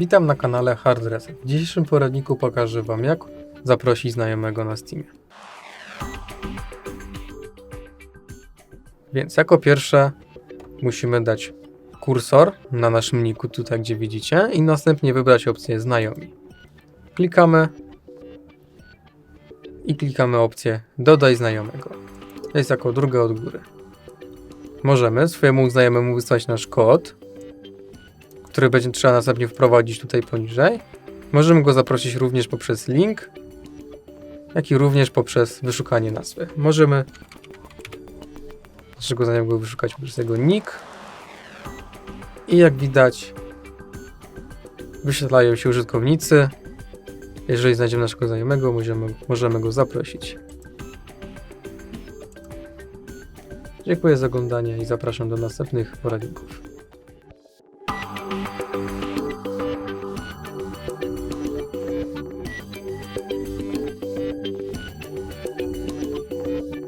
Witam na kanale Hard Reset. W dzisiejszym poradniku pokażę Wam jak zaprosić znajomego na Steamie. Więc jako pierwsze musimy dać kursor na naszym niku tutaj gdzie widzicie i następnie wybrać opcję znajomi. Klikamy i klikamy opcję dodaj znajomego. To jest jako druga od góry. Możemy swojemu znajomemu wysłać nasz kod, który będzie trzeba następnie wprowadzić tutaj poniżej. Możemy go zaprosić również poprzez link, jak i również poprzez wyszukanie nazwy. Możemy naszego znajomego wyszukać poprzez jego nick i jak widać wyświetlają się użytkownicy. Jeżeli znajdziemy naszego znajomego, możemy, możemy go zaprosić. Dziękuję za oglądanie i zapraszam do następnych poradników. Thank you.